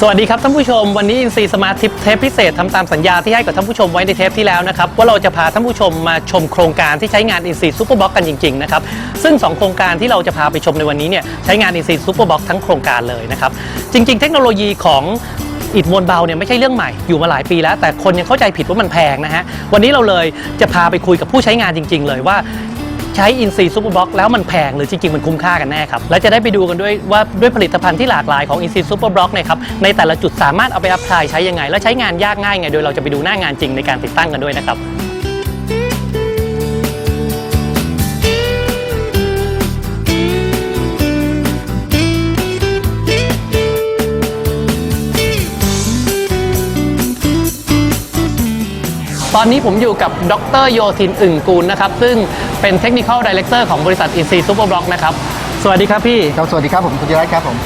สวัสดีครับท่านผู้ชม วันนี้อินซีสมาร์ททิปเทปพิเศษทำตามสัญญาที่ให้กับท่านผู้ชมไว้ในเทปที่แล้วนะครับว่าเราจะพาท่านผู้ชมมาชมโครงการที่ใช้งานอินซีซูเปอร์บล็อกกันจริงๆนะครับซึ่ง 2 โครงการที่เราจะพาไปชมในวันนี้เนี่ยใช้งานอินซีซูเปอร์บล็อกทั้งโครงการเลยนะครับจริง ๆ เทคโนโลยีของอิฐมวลเบาเนี่ยไม่ใช่เรื่องใหม่อยู่มาหลายปีแล้ว แต่คนยังเข้าใจผิดว่ามันแพงนะฮะวันนี้เราเลยจะพาไปคุยกับผู้ใช้งานจริง ๆ เลยว่า ใช้อินซีซูเปอร์บ็อกแล้วมันแพงหรือจริงๆ มันคุ้มค่ากันแน่ครับ และจะได้ไปดูกันด้วยว่าด้วยผลิตภัณฑ์ที่หลากหลายของอินซีซูเปอร์บล็อกเนี่ยครับในแต่ละจุดสามารถเอาไปอัพพลายใช้ยังไง และใช้งานยากง่ายไงโดยเราจะไปดูหน้างานจริงในการติดตั้งกันด้วยนะครับ ตอนนี้ผมอยู่กับดรโยธินอึ่งกูลนะครับ ซึ่งเป็นเทคนิคอลดีเลกเตอร์ของบริษัทอินซีซูเปอร์บ็อกนะครับ สวัสดีครับพี่ ครับสวัสดีครับผมคุณยรัตน์ครับผม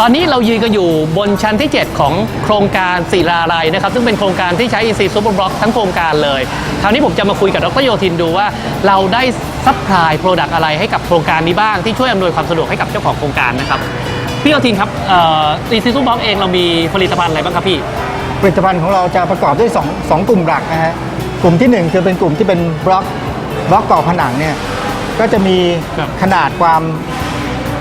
ตอนนี้เรายืนกันอยู่บนชั้นที่ 7 ของโครงการศิลาลัยนะครับ ซึ่งเป็นโครงการที่ใช้อินซีซูเปอร์บล็อกทั้งโครงการเลย คราวนี้ผมจะมาคุยกับดรโยธินดูว่า เราได้ซัพพลายโปรดักต์อะไรให้กับโครงการนี้บ้างที่ช่วยอำนวยความสะดวกให้กับเจ้าของโครงการนะครับพี่โยธินครับอินซีซูเปอร์บล็อกเองเรามีผลิตภัณฑ์อะไรบ้างครับพี่ ผลิตภัณฑ์ของเราจะประกอบด้วย2งกลุ่มหลักนะฮะกลุ่มทีหนึ่1 คือเป็นกลุ่มที่เป็นบล็อกบล็อกก่อผนังเนี่ยก็จะมีครับขนาดความ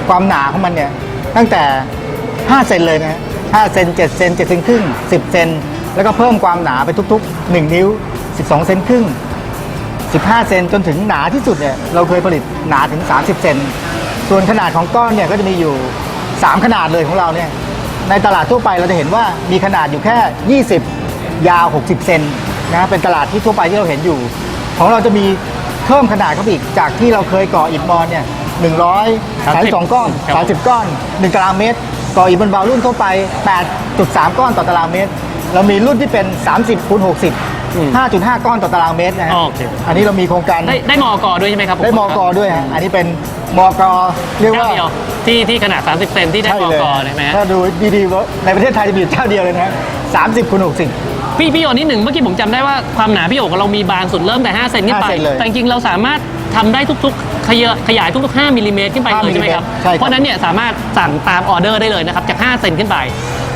ความหนาของมันเนี่ยตั้งแต่ 5 เซนเลยนะฮะ5เซน7เซน7เซนครึ่ง10 เซนแล้วก็เพิ่มความหนาไปทุกๆ 1 นิ้ว 12 เซนครึ่ง 15 เซนจนถึงหนาที่สุดเนี่ยเราเคยผลิตหนาถึง 30 เซนส่วนขนาดของก้อนเนี่ยก็จะมีอยู่ 3 ขนาดเลยของเราเนี่ย ในตลาดทั่วไปเราจะเห็นว่ามีขนาดอยู่แค่ 20 ยาว 60 เซนนะเป็นตลาดที่ทั่วไปที่เราเห็นอยู่ ของเราจะมีเพิ่มขนาดเข้าไปอีกจากที่เราเคยก่ออิฐมอนเนี่ย132 ก้อนครับ30 ก้อน 1 ตารางเมตร ก่ออิฐบนเบารุ่นเข้าไป 8.3 ก้อนต่อตารางเมตร เรามีรุ่นที่เป็น 30คูณ60 5.5 ก้อนต่อตารางเมตรนะฮะโอเค อันนี้เรามีโครงการได้ได้มอกด้วยใช่ไหมครับได้มอกด้วยฮะอันนี้เป็นมอกเรียกเจ้าว่าเดียว ที่ที่ขนาด 30 เซนที่ได้มอกใช่ไหมฮะถ้าดูดีๆว่าในประเทศไทยจะมีอยู่เจ้าเดียวเลยนะฮะ30คูณ60พี่พี่โยนิดหนึ่งเมื่อกี้ผมจำได้ว่าความหนาพี่โยของเรามีบางสุดเริ่มแต่ 5 เซนขึ้นไป5เซนเลยแต่จริงๆเราสามารถทำได้ทุกๆ ขยายขยายทุกๆ 5มิลลิเมตรขึ้นไปเลย5ใช่ไหมครับ ใช่ครับเพราะฉะนั้นเนี่ยสามารถสั่งตามออเดอร์ได้เลยนะครับจาก 5 เซนขึ้นไป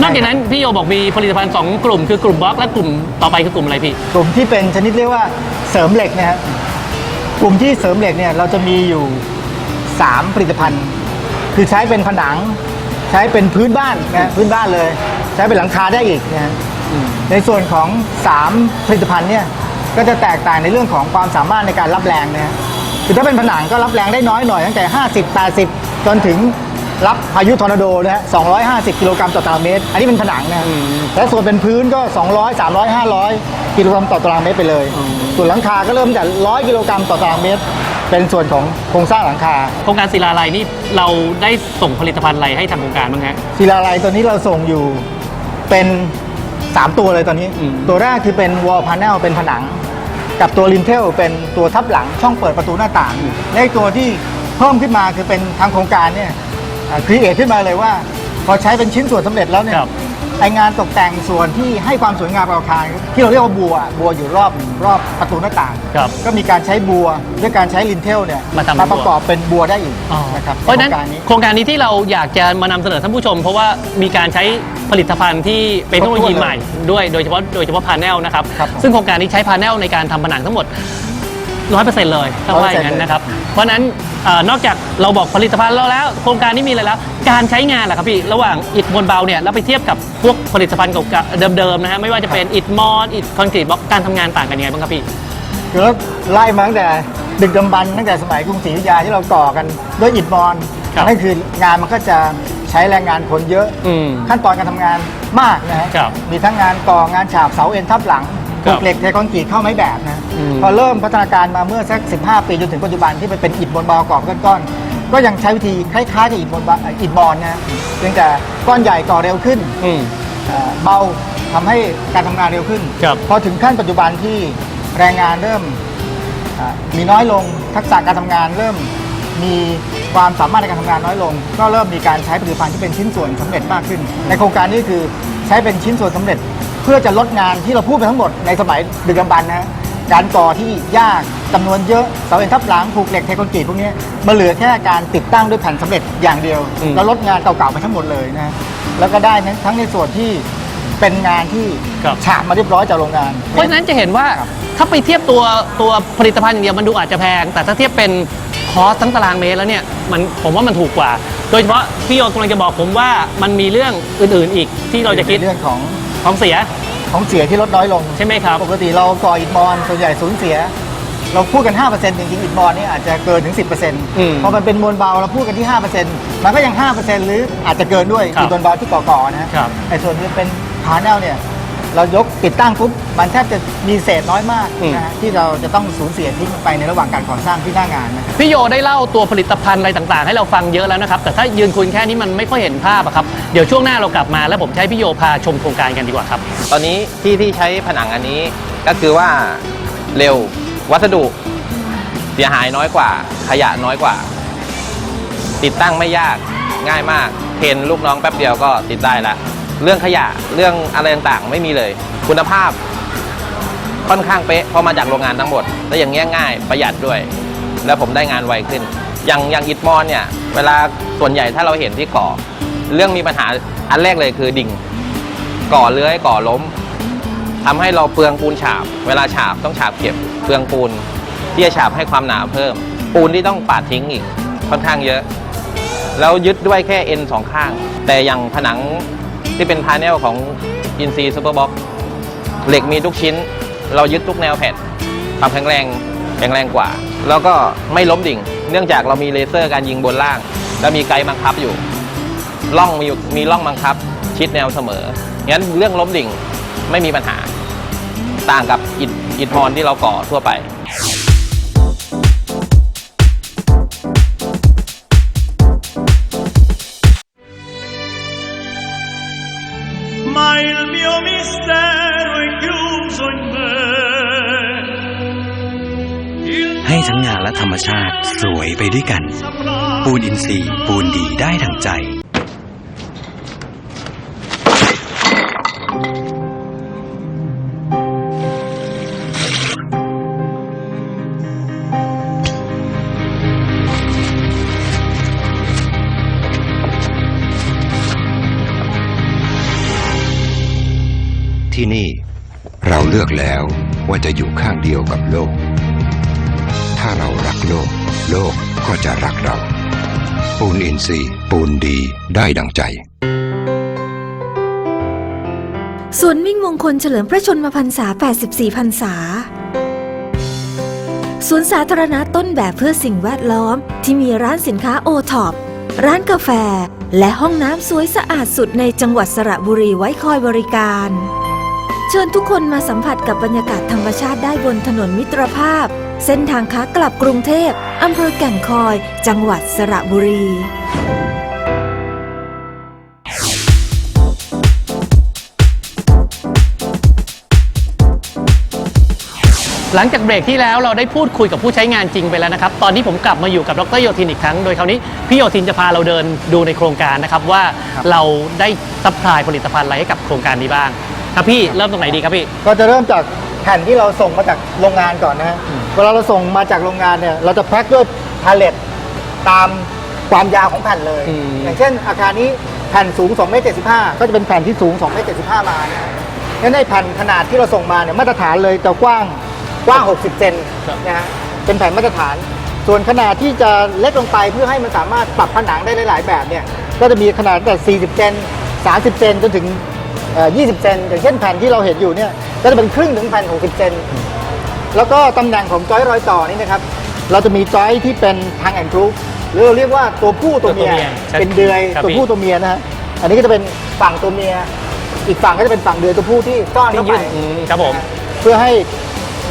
นอกจากนั้นพี่โยบอกมีผลิตภัณฑ์2กลุ่มคือกลุ่มบล็อกและกลุ่มต่อไปคือกลุ่มอะไรพี่ กลุ่มที่เป็นชนิดเรียกว่าเสริมเหล็กนะฮะกลุ่มที่เสริมเหล็กเนี่ยเราจะมีอยู่ 3 ผลิตภัณฑ์ คือใช้เป็นผนัง ใช้เป็นพื้นบ้านนะพื้นบ้านเลย ใช้เป็นหลังคาได้อีกนะฮะในส่วนของ 3 ผลิตภัณฑ์เนี่ยก็จะแตกต่างในเรื่องของความสามารถในการรับแรงนะฮะคือถ้าเป็นผนังก็รับแรงได้น้อยหน่อยตั้งแต่ 50 80 จนถึงรับพายุทอร์นาโดนะฮะ250 กิโลกรัมต่อตารางเมตร อันนี้เป็นผนังนะฮะและส่วนเป็นพื้นก็ 200 300 500 กิโลกรัมต่อตารางเมตรไปเลย ส่วนหลังคาก็เริ่มจาก 100 กิโลกรัมต่อตารางเมตร เป็นส่วนของโครงสร้างหลังคา โครงการศิลาลัยนี่เราได้ส่งผลิตภัณฑ์อะไรให้ทางโครงการบ้างฮะ ศิลาลัยตัวนี้เราส่งอยู่เป็น 3 ตัวเลยตอนนี้ อืม ตัวแรกคือเป็นวอลพา n e l เป็นผนัง กับตัวลินเทลเป็นตัวทับหลังช่องเปิดประตูหน้าต่างและอีกตัวที่เพิ่มขึ้นมาคือเป็นทางโครงการเนี่ยครีเอทขึ้นมาเลยว่า พอใช้เป็นชิ้นส่วนสำเร็จแล้วเนี่ยครับ ไองานตกแต่งส่วนที่ให้ความสวยงามกับอาคารที่เราเรียกว่าบัว บัวอยู่รอบรอบประตูหน้าต่าง ครับก็มีการใช้บัวด้วยการใช้ลินเทลเนี่ยมาทำเป็นบัว ประกอบเป็นบัวได้อีกนะครับเพราะฉะนั้นโคงการนี้ โครงการนี้ที่เราอยากจะมานำเสนอท่านผู้ชม เพราะว่ามีการใช้ผลิตภัณฑ์ที่เป็นเทคโนโลยีใหม่ด้วยโดยเฉพาะโดยเฉพาะพาเนลนะครับ ครับผม ซึ่งโครงการนี้ใช้พาเนลในการทำผนังทั้งหมด 100%เลยถ้าว่าอย่างนั้นนะครับ เพราะฉะนั้นเอ่อนอกจากเราบอกผลิตภัณฑ์เราแล้ว โครงการนี้มีอะไรแล้ว การใช้งานล่ะครับพี่ ระหว่างอิฐมวลเบาเนี่ยแล้วไปเทียบกับพวกผลิตภัณฑ์เก่าๆเดิมๆนะฮะไม่ว่าจะเป็นอิฐมอนอิฐคอนกรีตบล็อกการทำงานต่างกันยังไงบ้างครับพี่คือไล่มาตั้งแต่ดึกดำบรรพ์ตั้งแต่สมัยกรุงศรีอยุธยาที่เราก่อกันด้วยอิฐมอนครับนั่นคืองานมันก็จะใช้แรงงานคนเยอะอืมขั้นตอนการทำงานมากนะฮะครับมีทั้งงานก่องานฉาบเสาเอ็นทับหลังครั ปลูบกเหล็กเทคอนกรีตเข้าไม้แบบนะอืม พอเริ่มพัฒนาการมาเมื่อสัก 15 ปีจนถึงปัจจุบันที่มันเป็นอิฐบนเบากรอบก้อนๆก็ยังใช้วิธีคล้ายๆกับอิฐบนเบาเอ่ออิฐบอลนะฮะเพียงแต่ก้อนใหญ่ก่อเร็วขึ้น อืม เอ่อเบาทำให้การทำงานเร็วขึ้น ครับพอถึงขั้นปัจจุบันที่แรงงานเริ่มอ่ามีน้อยลงทักษะการทำงานเริ่ม มีความสามารถในการทำงานน้อยลง ก็เริ่มมีการใช้ผลิตภัณฑ์ที่เป็นชิ้นส่วนสำเร็จมากขึ้น ในโครงการนี้คือใช้เป็นชิ้นส่วนสำเร็จ เพื่อจะลดงานที่เราพูดไปทั้งหมดในสมัยดึกดำบรรพ์นะฮะการก่อที่ยากจำนวนเยอะเสาเอ็นทับหลังผูกเหล็กเทคอนกรีตพวกนี้มาเหลือแค่การติดตั้งด้วยแผ่นสำเร็จอย่างเดียว อืม แล้วลดงานเก่าๆไปทั้งหมดเลยนะฮะแล้วก็ได้ทั้งทั้งในส่วนที่เป็นงานที่ครับ ฉาบมาเรียบร้อยจากโรงงาน เพราะฉะนั้นจะเห็นว่าครับถ้าไปเทียบตัวตัวผลิตภัณฑ์อย่างเดียวมันดูอาจจะแพง แต่ถ้าเทียบเป็น คอสทั้งตารางเมตรแล้วเนี่ยมันผมว่ามันถูกกว่า โดยเฉพาะพี่โยกำลังจะบอกผมว่ามันมีเรื่องอื่นๆอีกที่เราจะคิดเรื่องของของเสียของเสียที่ลดน้อยลงใช่ไหมครับ ปกติเราก่ออิฐมอนส่วนใหญ่สูญเสีย เราพูดกัน 5%จริงๆอิฐมอนนี่อาจจะเกินถึง 10%พอมันเป็นมวลเบาเราพูดกันที่ 5%มันก็ยัง 5%หรืออาจจะเกินด้วยครับคือมวลเบาที่ก่อๆนะฮะครับไอ้ส่วนที่เป็นพาเนลเนี่ย เรายกติดตั้งปุ๊บมันแทบจะมีเศษน้อยมากนะฮะที่เราจะต้องสูญเสียทิ้งไปในระหว่างการก่อสร้างที่หน้างานนะครับ พี่โยได้เล่าตัวผลิตภัณฑ์อะไรต่างๆ ให้เราฟังเยอะแล้วนะครับ แต่ถ้ายืนคุยแค่นี้มันไม่ค่อยเห็นภาพอะครับ เดี๋ยวช่วงหน้าเรากลับมาแล้วผมจะให้พี่โยพาชมโครงการกันดีกว่าครับ ตอนนี้ที่ที่ใช้ผนังอันนี้ก็คือว่าเร็ววัสดุเสียหายน้อยกว่า ขยะน้อยกว่า ติดตั้งไม่ยากง่ายมาก เพนลูกน้องแป๊บเดียวก็ติดได้ละ เรื่องขยะเรื่องอะไรต่างๆ ไม่มีเลย คุณภาพค่อนข้างเป๊ะเพราะมาจากโรงงานทั้งหมด และอย่างเงี้ยง่ายประหยัดด้วย แล้วผมได้งานไวขึ้น อย่างอย่างอิฐมอนเนี่ย เวลาส่วนใหญ่ถ้าเราเห็นที่ก่อ เรื่องมีปัญหาอันแรกเลยคือดิ่ง ก่อเลื้อยก่อล้มทำให้เราเปลืองปูนฉาบ เวลาฉาบต้องฉาบเก็บเปลืองปูน ที่จะฉาบให้ความหนาเพิ่ม ปูนที่ต้องปาดทิ้งอีกค่อนข้างเยอะ แล้วยึดด้วยแค่เอ็นสองข้าง แต่อย่างผนัง ที่เป็นพาเนลของอินซีซูเปอร์บ็อกเหล็กมีทุกชิ้น เรายึดทุกแนวแผ่นความแข็งแรงแข็งแรงกว่า แล้วก็ไม่ล้มดิ่ง เนื่องจากเรามีเลเซอร์การยิงบนล่าง แล้วมีไกด์บังคับอยู่ล่องมีมีล่องบังคับ ชิดแนวเสมองั้นเรื่องล้มดิ่งไม่มีปัญหา ต่างกับอิฐอิฐมอนที่เราก่อทั่วไป ให้ทั้งงานและธรรมชาติสวยไปด้วยกัน ปูนอินทรีย์ปูนดีได้ดังใจ ที่นี่เราเลือกแล้วว่าจะอยู่ข้างเดียวกับโลก ถ้าเรารักโลก โลกก็จะรักเรา ปูนอินทรีย์ปูนดีได้ดังใจสวนมิ่งมงคลเฉลิมพระชนมพรรษา 84 พรรษาสวนสาธารณะต้นแบบเพื่อสิ่งแวดล้อม ที่มีร้านสินค้าโอท็อปร้านกาแฟ และห้องน้ำสวยสะอาดสุดในจังหวัดสระบุรีไว้คอยบริการ เชิญทุกคนมาสัมผัสกับบรรยากาศธรรมชาติได้บนถนนมิตรภาพ เส้นทางค้ากลับกรุงเทพอำเภอแก่งคอย จังหวัดสระบุรีหลังจากเบรกที่แล้วเราได้พูดคุยกับผู้ใช้งานจริงไปแล้วนะครับ ตอนนี้ผมกลับมาอยู่กับดรโยธินอีกครั้ง โดยคราวนี้พี่โยธินจะพาเราเดินดูในโครงการนะครับว่าเราได้ซัพพลายผลิตภัณฑ์อะไรให้กับโครงการนี้บ้าง ครับพี่เริ่มตรงไหนดีครับพี่ ก็จะเริ่มจากแผ่นที่เราส่งมาจากโรงงานก่อนนะฮะ เวลาเราส่งมาจากโรงงานเนี่ยเราจะแพ็คด้วยพาเลตตามความยาวของแผ่นเลย อืม อย่างเช่น อาคารนี้แผ่นสูง2เมตร75 ก็จะเป็นแผ่นที่สูง2เมตร75มานะงั้นในแผ่นขนาดที่เราส่งมาเนี่ยมาตรฐานเลยจะกว้างกว้าง 60 เซนนะฮะเป็นแผ่นมาตรฐาน ส่วนขนาดที่จะเล็กลงไปเพื่อให้มันสามารถปรับผนังได้หลาย ๆ แบบเนี่ยก็จะมีขนาดตั้งแต่40 เซน30 เซนจนถึง เอ่อ20 เซนอย่างเช่นแผ่นที่เราเห็นอยู่เนี่ยก็จะเป็นครึ่งถึงแผ่น60 เซน แล้วก็ตำแหน่งของจอยรอยต่อนี่นะครับ เราจะมีจอยที่เป็นทางแอนกรูฟหรือเราเรียกว่าตัวผู้ตัวเมีย ตัวเมียใช่เป็นเดือยครับตัวผู้พี่ตัวเมียนะฮะ อันนี้ก็จะเป็นฝั่งตัวเมีย อีกฝั่งก็จะเป็นฝั่งเดือยตัวผู้ที่ซ่อนเข้าไปที่ยื่นอืมครับผม เพื่อให้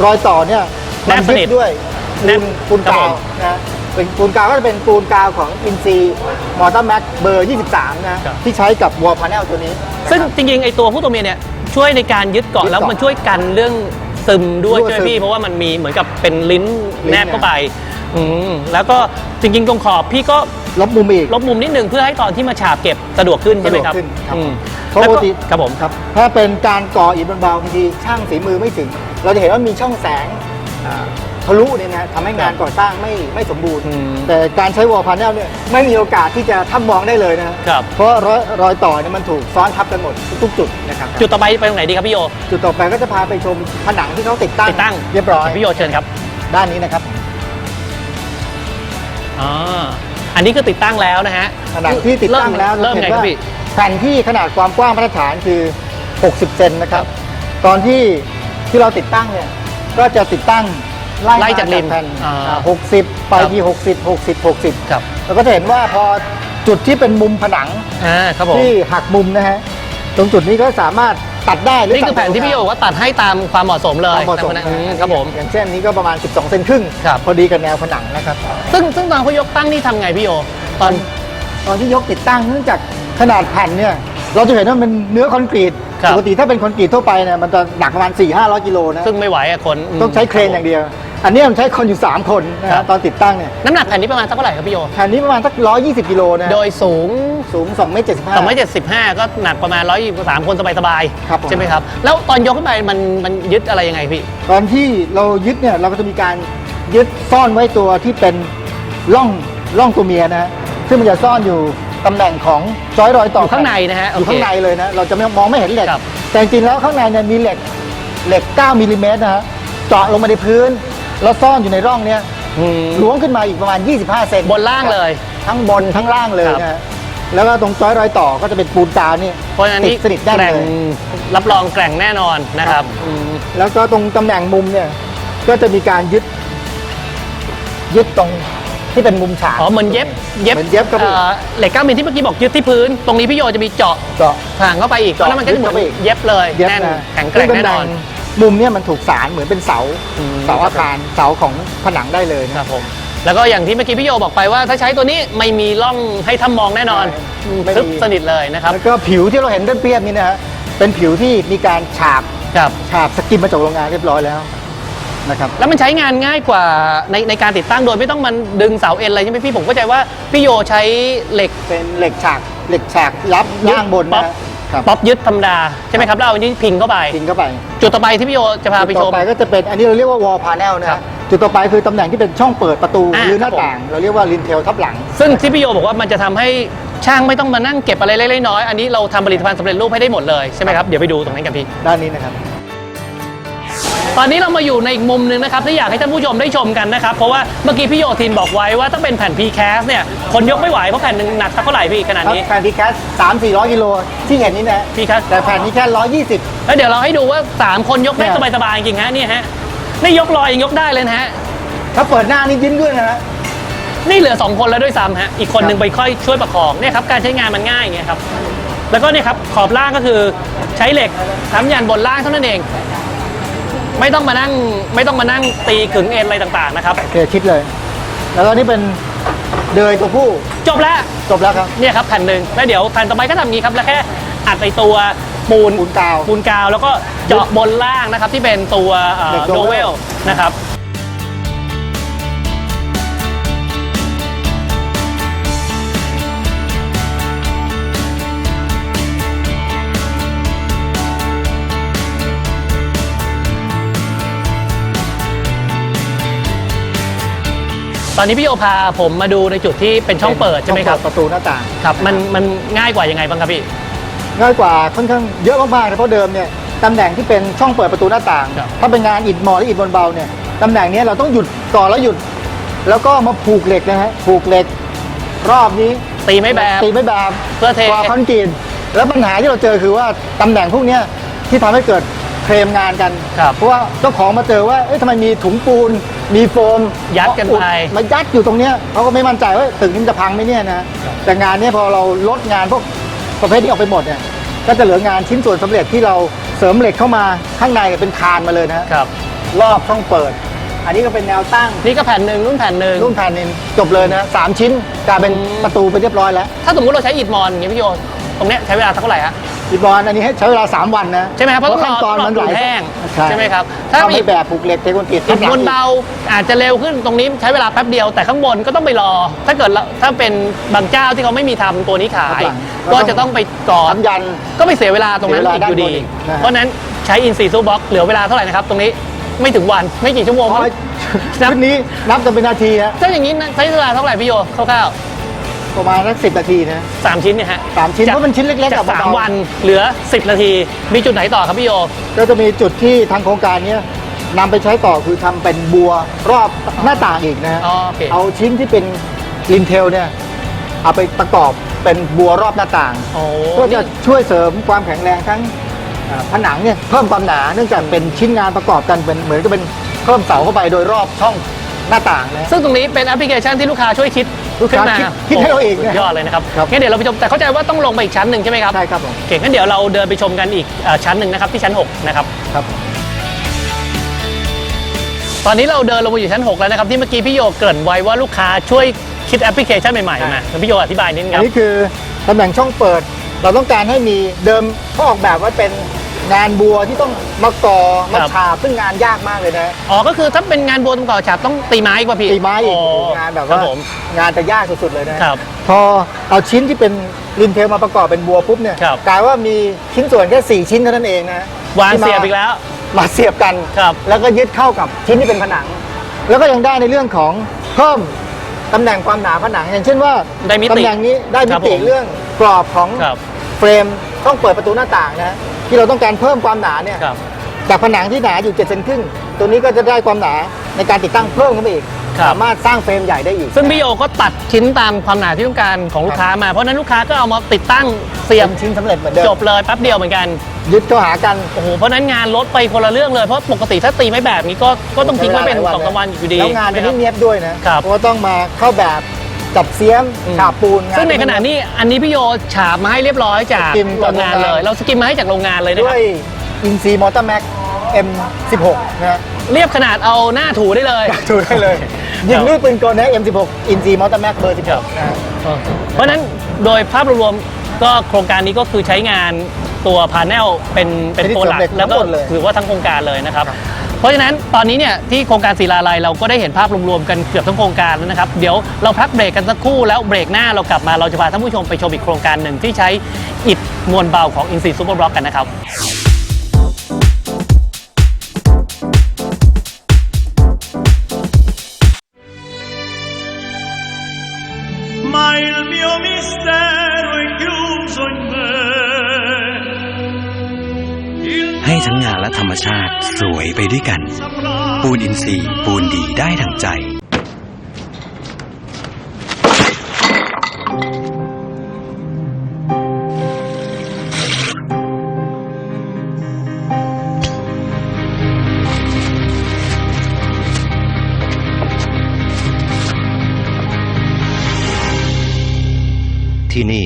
รอยต่อเนี่ยแนมับนสนิยึทดด้วยแนปูบนปูนครับกาผวมนะเป็นปูนกาวก็จะเป็นปูนกาวของอินซีมอเตอร์แม็กเบอร์ 23นะที่ใช้กับวอลพาเนลตัวนี้นะครับ ซึ่งจริงๆไอตัวผู้ตัวเมียเนี่ยช่วยในการยึดเกาะยึดเกาะแล้วมันช่วยกันเรื่อง ซึมด้วยรั่วใช่ไหมซึมพี่เพราะว่ามันมีเหมือนกับเป็นลิ้นลิ้นแนบเข้าไปอืมแล้วก็จริงๆตรงขอบพี่ก็ลบมุมอีกลบมุมนิดนึงเพื่อให้ตอนที่มาฉาบเก็บสะดวกขึ้นใช่ไหมครับสะดวกขึ้นครับอืมเพราะแล้วปก็กติครับผม ครับถ้าเป็นการก่ออิฐบนเบาบางทีช่างฝีมือไม่ถึง เราจะเห็นว่ามีช่องแสงอ่า ทะลุเนี่ยนะทำให้งานก่อสร้างไม่ไม่สมบูรณ์อืมแต่การใช้วอลพาเนลเนี่ยไม่มีโอกาสที่จะทับมองได้เลยนะครับเพราะรอยรอยต่อเนี่ยมันถูกซ้อนทับกันหมดทุกๆจุดนะครับจุดต่อไปไปตรงไหนดีครับพี่โยจุดต่อไปก็จะพาไปชมผนังที่เขาติดตั้งติดตั้งเรียบร้อยพี่โยเชิญครับ ด้านนี้นะครับอ๋ออันนี้คือติดตั้งแล้วนะฮะผนังที่ติดตั้งแล้วเริ่มจะไงห็นครับว่าพี่แผ่นที่ขนาดความกว้างมาตรฐานคือ 60 เซนนะครับ ตอนที่ที่เราติดตั้งเนี่ยก็จะติดตั้ง ไล่ไล่จากริมแผ่นอ่าอ่า60ไปครับที่60 60 60ครับ เราก็จะเห็นว่าพอจุดที่เป็นมุมผนังอ่าครับผมที่หักมุมนะฮะตรงจุดนี้ก็สามารถตัดได้หรือนี่คือแผ่นที่พี่โยบอกว่าตัดให้ตามความเหมาะสมเลยตามเหมาะสมนะนะครับผม อย่างเช่นนี้ก็ประมาณ 12 เซนครึ่งครับ พอดีกับแนวผนังนะครับ ซึ่งซึ่งตอนเขายกตั้งนี่ทำไงพี่โยตอนตอนที่ยกติดตั้งเนื่องจากขนาดแผ่นเนี่ยเราจะเห็นว่ามันเนื้อคอนกรีตครับ ปกติถ้าเป็นคอนกรีตทั่วไปเนี่ยมันจะหนักประมาณ4 5 0 0กิโลนะซึ่งไม่ไหวอะคนมต้องใช้เครนอย่างเดียว อันนี้มันใช้คนอยู่ 3 คนนะครัฮะบตอนติดตั้งเนี่ยน้ำหนักแผ่นนี้ประมาณสักเท่าไหร่ครับพี่โย แผ่นนี้ประมาณสัก 120 กิโลนะโดยสูงสูง2เมตร75สองร้อยเจ็ดสิบห้าก็หนักประมาณร้อยสามคนสบายครับผม ๆ ใช่ไหมครับ แล้วตอนยกขึ้นไปมันมันยึดอะไรยังไงพี่ ตอนที่เรายึดเนี่ยเราก็จะมีการยึดซ่อนไว้ตัวที่เป็นร่องร่องตัวเมียนะฮะซึ่งมันจะซ่อนอยู่ตำแหน่งของจอยรอยต่ออยู่ข้างในนะฮะอยู่โอเคข้างในเลยนะเราจะไม่มองไม่เห็นเหล็ก ครับ แต่จริงๆแล้วข้างในเนี่ยมีเหล็กเหล็ก 9มิลลิเมตรนะฮะเจาะลงมาในพื้น แล้วซ่อนอยู่ในร่องเนี้ยอืม ล้วงขึ้นมาอีกประมาณ 25 เซนบนล่างเลย ทั้งบนทั้งล่างเลยครับนะฮะแล้วก็ตรงจอยรอยต่อก็จะเป็นปูนกาวนี่เพราะฉะนั้นตินี่ดสนิทได้แกเลร่งยรับรองแกร่งแน่นอนนะครับ อืมแล้วก็ตรงตำแหน่งมุมเนี่ยก็จะมีการยึด ยึดตรงที่เป็นมุมฉาก อ๋อเหมือนเย็บเย็บเหมือนเย็บครับพี่อ่อเหล็กเก้ามิลที่เมื่อกี้บอกยึดที่พื้น ตรงนี้พี่โยจะมีเจาะเจาะถางเข้าไปอีกเจาะแล้วมันก็จะเหมือนยึดเข้าไปอีก เย็บเลยเย็บแน่นนะแข็งแกร่งซึ่แน่นอนตำห มุมเนี่ยมันถูกสารเหมือนเป็นเสาอืม เสาอาคารเสาของผนังได้เลยนะครับผม แล้วก็อย่างที่เมื่อกี้พี่โยบอกไปว่าถ้าใช้ตัวนี้ไม่มีร่องให้ทำมองแน่นอนไม่ทึบมีสนิทเลยนะครับแล้วก็ผิวที่เราเห็นเรียบๆนี่นะฮะเป็นผิวที่มีการฉาบครับ ฉาบสกินมาจากโรงงานเรียบร้อยแล้วนะครับ แล้วมันใช้งานง่ายกว่าในในการติดตั้งโดยไม่ต้องมันดึงเสาเอ็นอะไรใช่ไหมพี่ผมเข้าใจว่าพี่โยใช้เหล็ก เป็นเหล็กฉากเหล็กฉากรับยึดล่างบนป๊อนะปฮะ ครับป๊อปยึดธรรมดา ใช่ไหมครับแล้วเอาอันนี้พิงเข้าไปทิ้งเข้าไป จุดต่อไปที่พี่โยจะพาไปชต่อมไปก็จะเป็นอันนี้เราเรียกว่าวอลพา n นลนะครัฮะบจุดต่อไปคือตำแหน่งที่เป็นช่องเปิดประตูอ่าหรือหน้าครับผม ต่าง เราเรียกว่าลินเทลทับหลัง ซึ่งที่พี่โยบอกว่ามันจะทำให้ช่างไม่ต้องมานั่งเก็บอะไรเล็กๆน้อยๆอันนี้เราทำผลิตภัณฑ์สำเร็จรูปให้ได้หมดเลยใช่ไหมครับเดี๋ยวไปดูตรงนั้นกันพี่ ด้านนี้นะครับ ตอนนี้เรามาอยู่ในอีกมุมหนึ่งนะครับที่อยากให้ท่านผู้ชมได้ชมกันนะครับ เพราะว่าเมื่อกี้พี่โยทินบอกไว้ว่าถ้าเป็นแผ่น PCAS เนี่ยคนยกไม่ไหวเพราะแผ่นหนึ่งหนักสักเท่าไหร่พี่ขนาดนี้ แผ่นที่แคสสามสี่ร้อยกิโลที่เห็นนี่นะ PCAS แต่แผ่นนี้แค่ร้อยยี่สิบ แล้วเดี๋ยวเราให้ดูว่า 3 คนยกได้เนี่ย สบายๆจริงๆฮะนี่ฮะนี่ยกลอยยังยกได้เลยนะฮะถ้าเปิดหน้านี่ยิ้มด้วยนะฮะ นี่เหลือ 2 คนแล้วด้วยซ้ำฮะอีกคนหนึ่งครับไปค่อยช่วยประคองเนี่ยครับการใช้งานมันง่ายอย่างเงี้ยครับแล้วก็เนี่ยครับขอบล่างก็คือใช้เหล็กทำยันบนล่างเท่านั้นเอง ไม่ต้องมานั่งไม่ต้องมานั่งตีขึงเอ็นอะไรต่างๆนะครับโอเคชิดเลย แล้วก็นี่เป็นเดยตัวผู้จบแล้ว จบแล้วครับ เนี่ยครับแผ่นหนึ่งแล้วเดี๋ยวแผ่นต่อไปก็ทำอย่างนี้ครับ แล้วแค่อัดในตัวปูนปูนกาว ปูนกาวแล้วก็เจาะบนล่างนะครับที่เป็นตัวเหล็กโดเว dowel ลนะครับ อนนี้พี่โอพาผมมาดูในจุดที่เป็นช่องเปิดใช่ไหมครับช่องเปิดประตูหน้าต่างครับมันมันง่ายกว่ายังไงบ้างครับพี่ง่ายกว่าค่อนข้างเยอะมากๆเลยเพราะเดิมเนี่ยตำแหน่งที่เป็นช่องเปิดประตูหน้าต่างครับถ้าเป็นงานอิฐมอหรืออิฐบนเบาเนี่ยตำแหน่งเนี้ยเราต้องหยุดก่อนแล้วหยุด แล้วก็มาผูกเหล็กนะฮะผูกเหล็ก รอบนี้ตีไม่แบบตีไม่แบบเพื่อเทก่อคอนกรีตแล้วปัญหาที่เราเจอคือว่าตำแหน่งพวกเนี้ยที่ทำให้เกิด เคลมงานกันครับเพราะว่าเจ้าของมาเจอว่าเอ๊ะทำไมมีถุงปูน มีโฟมยัดกันไป มายัดอยู่ตรงเนี้ยเขาก็ไม่มั่นใจว่าตึกนี้มันจะพังไหมเนี่ยนะแต่งานเนี้ยพอเราลดงานพวกประเภทนี้ออกไปหมดเนี่ยก็จะเหลืองานชิ้นส่วนสำเร็จที่เราเสริมเหล็กเข้ามาข้างในเป็นคานมาเลยนะฮะครับ รอบช่องเปิด อันนี้ก็เป็นแนวตั้งนี่ก็แผ่นหนึ่งรุ่นแผ่นหนึ่งรุ่นแผ่นนินจบเลยนะสามชิ้นกลายเป็นอืมประตูไปเรียบร้อยแล้ว ถ้าสมมติเราใช้อิฐมอนอย่างเงี้ยพี่โยตรงเนี้ยใช้เวลาสักเท่าไหร่ฮะ อีบอลอันนี้ให้ใช้เวลา 3 วันนะใช่ไหมครับเพราะต้องรอขั้นตอนมันหลายต้องรอแห้งใช่ใช่ไหมครับถ้าถ้าอิมีฐแบบผูกเหล็กเทคอนกรีตอิฐบนเบาอาจจะเร็วขึ้นตรงนี้ใช้เวลาแป๊บเดียวแต่ข้างบนก็ต้องไปรอ ถ้าเกิดเราถ้าเป็นบางเจ้าที่เขาไม่มีทำตัวนี้ขาย ก็จะต้องไปก่อนทำยันก็ไม่เสียเวลาตรงนั้นเสียเวลาอีกอยู่ดีด้านบนอีกนะฮะเพราะฉะนั้นใช้อินซีซูบ็อกเหลือเวลาเท่าไหร่นะครับ ตรงนี้ไม่ถึงวันไม่กี่ชั่วโมงเพคราะรับว่าชุดนี้นับกันเป็นนาทีฮะถ้าอย่างนี้ใช้เวลาเท่าไหร่พี่โยคร่าว ประมาณสักสิบนาทีนะๆสามชิ้นเนี่ยฮะสามชิ้นจเพราะมันชิ้นเล็กๆจากกับสามเบาๆวันเหลือ 10 นาที มีจุดไหนต่อครับพี่โยก็จะมีจุดที่ทางโครงการเนี้ยนำไปใช้ต่อคือทำเป็นบัวรอบหน้าต่างอีกนะฮะอ๋อโอเคเอาชิ้นที่เป็นลินเทลเนี่ยเอาไปประกอบเป็นบัวรอบหน้าต่างโอ้เพื่อจะช่วยเสริมความแข็งแรงทั้งอ่าผนังเนี่ยเพิ่มความหนาเนื่องจากเป็นชิ้นงานประกอบกันเป็นเหมือนกับเป็นเพิ่มเสาเข้าไปโดยรอบช่อง หน้าต่างนะซึ่งตรงนี้เป็นแอปพลิเคชันที่ลูกค้าช่วยคิดลูกขึ้นค้ามาคิดคิดให้เราเองสุดยอดเลยนะครับครับงั้นเดี๋ยวเราไปชมแต่เข้าใจว่าต้องลงไปอีกชั้นหนึ่งใช่ไหมครับใช่ครับผมโอเคงั้นเดี๋ยวเราเดินไปชมกันอีกเอ่อชั้นหนึ่งนะครับที่ชั้น 6 นะครับครับตอนนี้เราเดินลงมาอยู่ชั้น 6 แล้วนะครับที่เมื่อกี้พี่โยเกริ่นไว้ว่าลูกค้าช่วยคิดแอปพลิเคชันใหม่ๆมาพี่โยอธิบายนิดนึงอัคนรับนี้คือตำแหน่งช่องเปิด เราต้องการให้มีเดิมเขาออกแบบไว้เป็น งานบัวที่ต้องมาก่อมาครับฉาบซึ่งงานยากมากเลยนะอ๋อก็คือถ้าเป็นงานโบนตรงก่อฉาบต้องตีไม้กว่าพี่ตีไม้อีกอ๋อโอ้โหงานแบบครัว่าผมงานจะยากสุดๆเลยนะครับพอเอาชิ้นที่เป็นลินเทลมาประกอบเป็นบัวปุ๊บเนี่ยครับกลายว่ามีชิ้นส่วนแค่ 4 ชิ้นเท่านั้นเองนะวางที่มเสียบอีกแล้ว มาเสียบกันครับแล้วก็ยึดเข้ากับชิ้นที่เป็นผนัง แล้วก็ยังได้ในเรื่องของเพิ่มตำแหน่งความหนาผนัง อย่างเช่นว่าได้มิติตำแหน่งนี้ได้มิครับติผมเรื่องกรอบของครับเฟรมต้องเปิดประตูหน้าต่างนะ ที่เราต้องการเพิ่มความหนาเนี่ยครับ จากผนังที่หนาอยู่7เซนครึ่งตัวนี้ก็จะได้ความหนาในการติดตั้งเพิ่มขึ้นไปอีกครับ สามารถสร้างเฟรมใหญ่ได้อีก ซึ่งพี่โยก็ตัดชิ้นตามความหนาที่ต้องการของลูกค้ามา เพราะฉะนั้นลูกค้าก็เอามาติดตั้งเสียบเป็นชิ้นสำเร็จเหมือนเดิม จบเลยแป๊บเดียวเหมือนกัน ยึดเข้าหากัน โอ้โห เพราะฉะนั้นงานลดไปคนละเรื่องเลย เพราะปกติถ้าตีไม่แบบนี้ก็ก็ต้องทิ้งไว้เป็นสองสามวันอยู่ดีแล้วงานจะใช่ไหมไม่เนียบด้วยนะครับ เพราะว่าต้องมาเข้าแบบ จับเสียมอืมฉาบปูนงาซึ่งในขณะนี้อันนี้พี่โยฉาบมาให้เรียบร้อยจากสกิมโรจากงงานโรงงาน เลย เราสกิมมาให้จากโรงงานเลยนะคด้รัวบยอินซีมอเตอร์แม็ก M16 นะฮะเรียบขนาดเอาหน้าถูได้เลยถูได้เลย ยิงด้วยปืนกลนะ M16 อินซีมอเตอร์แม็กเบอร์ครับ16นะฮะ เพราะฉะนั้นโดยภาพรวมก็โครงการนี้ก็คือใช้งานตัวพา n เนลเป็นเป็นตัวหลักแล้วก็ถือว่าทั้งโครงการเลยนะครับ เพราะฉะนั้นตอนนี้เนี่ยที่โครงการศิลาลัยเราก็ได้เห็นภาพรวมๆกันเกือบทั้งโครงการแล้วนะครับเดี๋ยวเราพักเบรกกันสักครู่แล้วเบรกหน้าเรากลับมาเราจะพาท่านผู้ชมไปชมอีกโครงการหนึ่งที่ใช้อิฐมวลเบาของอินซีซูเปอร์บล็อกกันนะครับ ทั้งงานและธรรมชาติสวยไปด้วยกัน ปูนอินทรีย์ปูนดีได้ดังใจที่นี่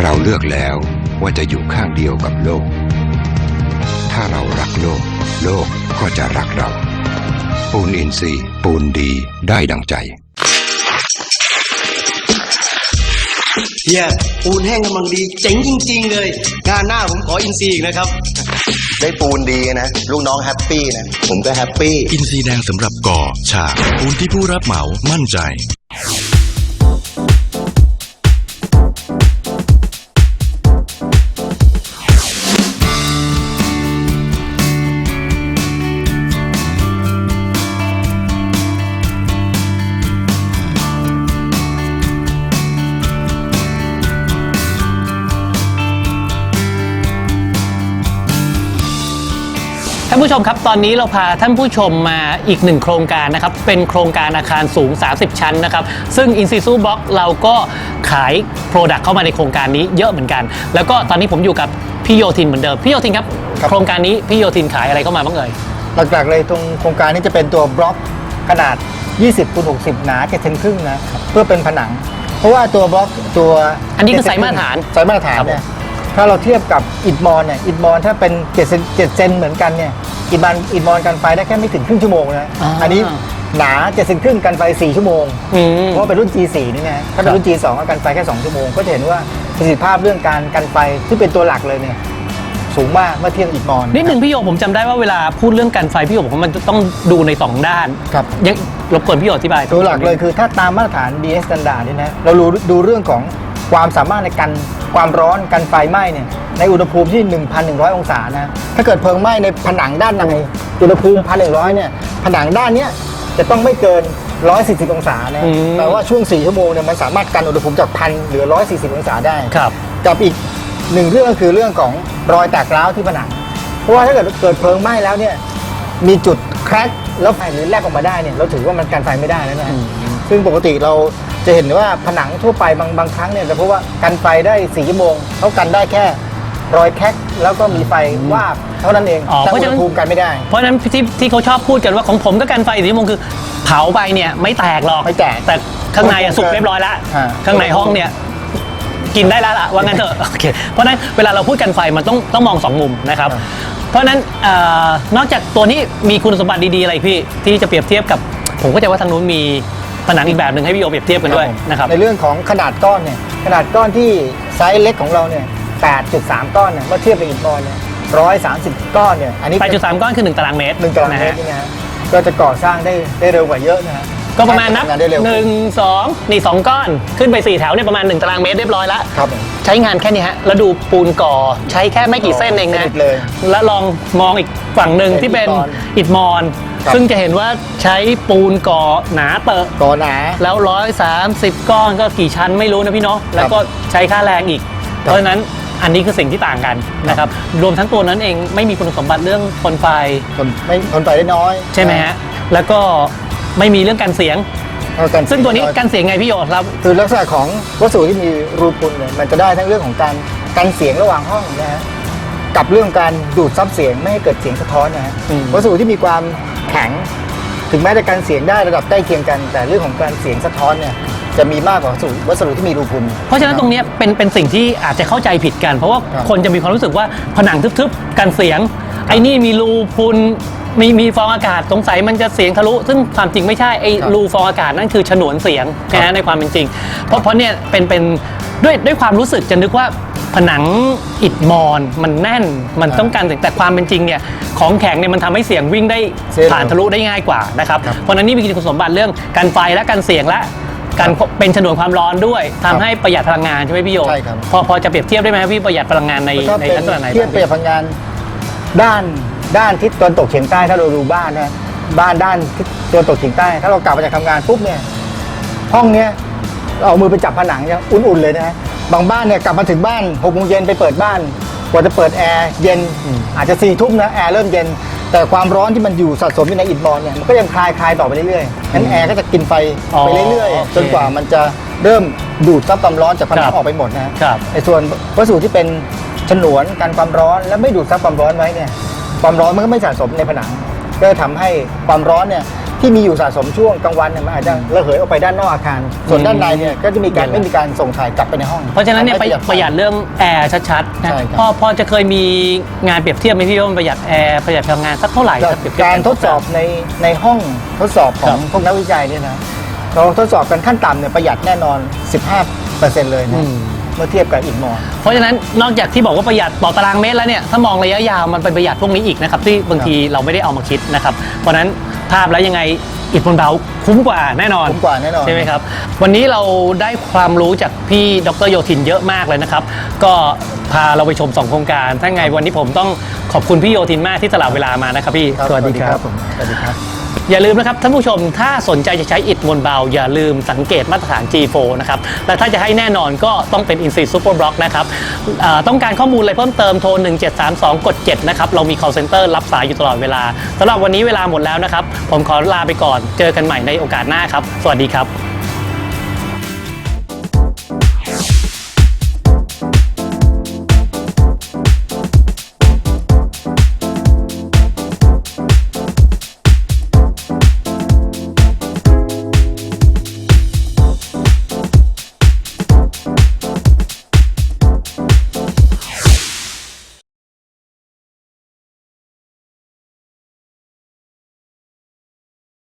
เราเลือกแล้วว่าจะอยู่ข้างเดียวกับโลก ถ้าเรารักโลก โลกก็จะรักเรา ปูนอินทรีย์ปูนดีได้ดังใจเฮียปูนแห้งกำลังดี เจ๋งจริง ๆ เลย งานหน้าผมขออินซีอีกนะครับ ได้ปูนดีนะ ลูกน้องแฮปปี้นะ ผมก็แฮปปี้ อินทรีย์แดงสำหรับก่อ ฉากปูนที่ผู้รับเหมามั่นใจานผู้ชมครับ ตอนนี้เราพาท่านผู้ชมมาอีกหนึ่งโครงการนะครับ เป็นโครงการอาคารสูง 30 ชั้นนะครับ ซึ่ง i n s i s u Block เราก็ขายโปรดักต์เข้ามาในโครงการนี้เยอะเหมือนกัน แล้วก็ตอนนี้ผมอยู่กับพี่โยธินเหมือนเดิม พี่โยธินครับครับ โครงการนี้พี่โยธินขายอะไรเข้ามาบ้างเอ่ย หลักๆเลยตรงโครงการนี้จะเป็นตัวบล็อกขนาด 20คูณ60 หนา7เซนครึ่งนะเพื่อเป็นผนัง เพราะว่าตัวบล็อกตัวอันนี้คือไซส์มาตรฐานไซส์มาตรฐานครับผมเนี่ยถ้าเราเทียบกับอิฐมอนเนี่ยอิฐมอนถ้าเป็น7เซน7เซนเหมือนกันเนี่ย อิฐมอนอิฐมอนกันไฟได้แค่ไม่ถึงครึ่งชั่วโมงนะอันนี้หนา7เซนครึ่งกันไฟ4ชั่วโมง อืม เพราะว่าเป็นรุ่น G4 นี่นะถ้าเป็ครันบรุ่น G2 ก็กันไฟแค่ 2 ชั่วโมง ก็จะเห็นว่าประสิทธิภาพเรื่องการกันไฟที่เป็นตัวหลักเลยเนี่ยสูงมากเมื่อเทียบอิฐมอนนิดหนึ่งพี่โยผมจำได้ว่าเวลาพูดเรื่องการไฟพี่โยบอกว่ามันจะต้องดูในสองด้านครับ ยังรบกวนพี่โยอธิบายตัวหลักเลยคือถ้าตามมาตรฐาน BS Standard นี่นะเรารู้ดูเรื่องของ ความสามารถในการความร้อนกันไฟไหม้เนี่ยในอุณหภูมิที่ 1,100 องศานะถ้าเกิดเพลิงไหม้ในผนังด้านในอุณหภูมิ 1,100 เนี่ยผนังด้านเนี้ยจะต้องไม่เกิน 140 องศานะอืมแปลว่าช่วง 4 ชั่วโมงเนี่ยมันสามารถกันอุณหภูมิจากพันเหลือ 140 องศาได้ครับกับอีกหนึ่งเรื่องก็คือเรื่องของรอยแตกร้าวที่ผนัง เพราะว่าถ้าเกิดเกิดเพลิงไหม้แล้วเนี่ยมีจุดแครกแล้วไฟหรือแลกออกมาได้เนี่ยเราถือว่ามันกันไฟไม่ได้แล้วนะฮะซึ่งปกติเรา จะเห็นว่าผนังทั่วไปบางบางครั้งเนี่ยจะพบว่ากันไฟได้4ชั่วโมงเขากันได้แค่รอยแครกแล้วก็มีไฟวาบเท่านั้นเองอ๋อแต่เพราะอุฉะณนั้หน ภูมิกันไม่ได้ เพราะฉะนั้นที่ที่เขาชอบพูดกันว่าของผมก็กันไฟสีชั่วโมงคือเผาไปเนี่ยไม่แตกหรอกไม่แตกแต่ข้างในอะสุกเรียบร้อยแล้วอ่า ข้างในห้องเนี่ยกินได้แล้วล่ะว่างั้นเถอะโอเคเพราะฉะนั้นเวลาเราพูดกันไฟมันต้องต้องมองสองมุมนะครับ เพราะฉะนั้นเออนอกจากตัวนี้มีคุณสมบัติดีๆอะไรพี่ที่จะเปรียบเทียบกับ ผมก็จะว่าทางนู้นมี ผนังอีกแบบหนึ่งให้พี่โอเปรียบเทียบกันด้วยนะครับในเรื่องของขนาดก้อนเนี่ยขนาดก้อนที่ไซส์เล็กของเราเนี่ย 8.3 ก้อนเนี่ยเมื่อเทียบกับอิฐบอลเนี่ย130 ก้อนเนี่ยอันนี้เป็น8.3 ก้อนคือ 1 ตารางเมตรหนึ่งตารางนะเมตฮะรนี่นะฮะก็จะก่อสร้างได้ได้เร็วกว่าเยอะนะฮะ ก็ประมาณนับทำงานได้เร็วหนึ่งสองนี่สองก้อนขึ้นไป4แถวเนี่ยประมาณ 1 ตารางเมตรเรียบร้อยแล้วครับผมใช้งานแค่นี้ฮะแล้วดูปูนก่อใช้แค่ไม่กี่เส้นเองนะสนิทเลยแล้วลองมองอีกฝั่งหนึ่งเป็นที่เป็นอิอิฐมอน ครับ ซึ่งจะเห็นว่าใช้ปูนก่อหนาเตอะ ก่อหนา แล้วร้อยสามสิบก้อนก็กี่ชั้นไม่รู้นะพี่เนาะแล้วก็ใช้ค่าแรงอีก เพราะฉะนั้นอันนี้คือสิ่งที่ต่างกันนะครับ รวมทั้งตัวนั้นเองไม่มีคุณสมบัติเรื่องทนไฟทนไม่ทนไฟได้น้อยใช่ไหมฮะ แล้วก็ ไม่มีเรื่องการเสียงเท่ากันซึ่งตัวนี้การเสียงไงพี่โยครับ คือลักษณะของวัสดุที่มีรูพุนเนี่ยมันจะได้ทั้งเรื่องของการกันเสียงระหว่างห้องนะฮะกับเรื่องการดูดซับเสียงไม่ให้เกิดเสียงสะท้อนนะฮะอืม วัสดุที่มีความแข็งถึงแม้จะกันเสียงได้ระดับใกล้เคียงกัน แต่เรื่องของการเสียงสะท้อนเนี่ยจะมีมากกว่าวัสดุวัสดุที่มีรูพุน เพราะฉะนั้นตรงเนี้ยเป็นเป็นสิ่งที่อาจจะเข้าใจผิดกัน เพราะว่าครับ คนจะมีความรู้สึกว่าผนังทึบๆกันเสียง ไอ้นี่มีรูพุน มีมีฟองอากาศสงสัยมันจะเสียงทะลุ ซึ่งความจริงไม่ใช่ไอ้ครับรูฟองอากาศนั่นคือฉนวนเสียงครับนะฮะในความเป็นจริง เพราะเพราะเนี่ยเป็นเป็นด้วยด้วยความรู้สึกจะนึกว่าผนังอิฐมอนมันแน่นมันต้องการเสียงแต่ความเป็นจริงเนี่ยของแข็งเนี่ยมันทำให้เสียงวิ่งได้เสียงผ่านทะลุได้ง่ายกว่านะครับครับ เพราะฉะนั้นนี่มีคุณสมบัติเรื่องการไฟและการเสียงและการเป็นฉนวนความร้อนด้วยทำให้ประหยัดพลังงานใช่ไหมพี่โยใช่ครับ พอพอจะเปรียบเทียบได้ไหมครับพี่ประหยัดพลังงานในถ้าในเป็นลักษณะไหนเทียบบ้างเปรียบพลังงานด้าน ด้านทิศตะวันตกเฉียงใต้ถ้าเราดูบ้านนะบ้านด้านทิศตะวันตกเฉียงใต้ ถ้าเรากลับมาจากทำงานปุ๊บเนี่ยห้องเนี้ยเราเอามือไปจับผนังยังอุ่นๆเลยนะฮะบางบ้านเนี่ยกลับมาถึงบ้านหกโมงเย็นไปเปิดบ้านกว่าจะเปิดแอร์เย็นอาจจะสี่ทุ่มนะแอร์เริ่มเย็น แต่ความร้อนที่มันอยู่สะสมอยู่ในอิฐบอลเนี่ยมันก็ยังคลายคลายต่อไปเรื่อยๆงั้นแอร์ก็จะกินไฟไปเรื่อยๆจนกว่ามันจะเริ่มดูดซับความร้อนจากผนังออกไปหมดนะฮะ ครับในส่วนวัสดุที่เป็นฉนวนกันความร้อนและไม่ดูดซับความร้อนไว้เนี่ย ความร้อนมันก็ไม่สะสมในผนัง ก็จะทำให้ความร้อนเนี่ยที่มีอยู่สะสมช่วงกลางวันเนี่ยมันอาจจะระเหยออกไปด้านนอกอาคาร ส่วนด้านในเนี่ยก็จะมีการไม่มีการส่งถ่ายกลับไปในห้อง เพราะฉะนั้นเนี่ยทำให้ประหยัดเรื่องแอร์ชัดๆนะใช่ครับพอพอจะเคยมีงานเปรียบเทียบไหมพี่ว่ามันประหยัดแอร์ประหยัดพลังงานสักเท่าไหร่จากถ้เปรียบเทียบการทดสอบในในห้องทดสอบขครัองบพวกนักวิจัยเนี่ยนะเราทดสอบกันขั้นต่ำเนี่ยประหยัดแน่นอน 15%เลยอืนะม เมื่อเทียบกับอิฐมอญเพราะฉะนั้นนอกจากที่บอกว่าประหยัดต่อตารางเมตรแล้วเนี่ยถ้ามองระยะยาวมันเป็นประหยัดพวกนี้อีกนะครับที่บางทีเราไม่ได้เอามาคิดนะครับเพราะฉะนั้นภาพแล้วยังไงอิฐบนเบาคุ้มกว่าแน่นอนคุ้มกว่าแน่นอนใช่ไหมครับ วันนี้เราได้ความรู้จากพี่ดรโยธินเยอะมากเลยนะครับ ก็พาเราไปชมสองโครงการ ถ้าไงวันนี้ผมต้องขอบคุณพี่โยธินมากที่สละเวลามานะครับพี่ครับสวัสดีครับผมสวัสดีครับ อย่าลืมนะครับท่านผู้ชมถ้าสนใจจะใช้อิฐมวลเบา อย่าลืมสังเกตมาตรฐาน G4 นะครับและถ้าจะให้แน่นอนก็ต้องเป็น i n s i d Super Block นะครับต้องการข้อมูลอะไรเพิ่มเติมโทร 1732 กด 7 นะครับ เรามี call center รับสายอยู่ตลอดเวลาสำหรับวันนี้เวลาหมดแล้วนะครับ ผมขอลาไปก่อนเจอกันใหม่ในโอกาสหน้าครับ สวัสดีครับ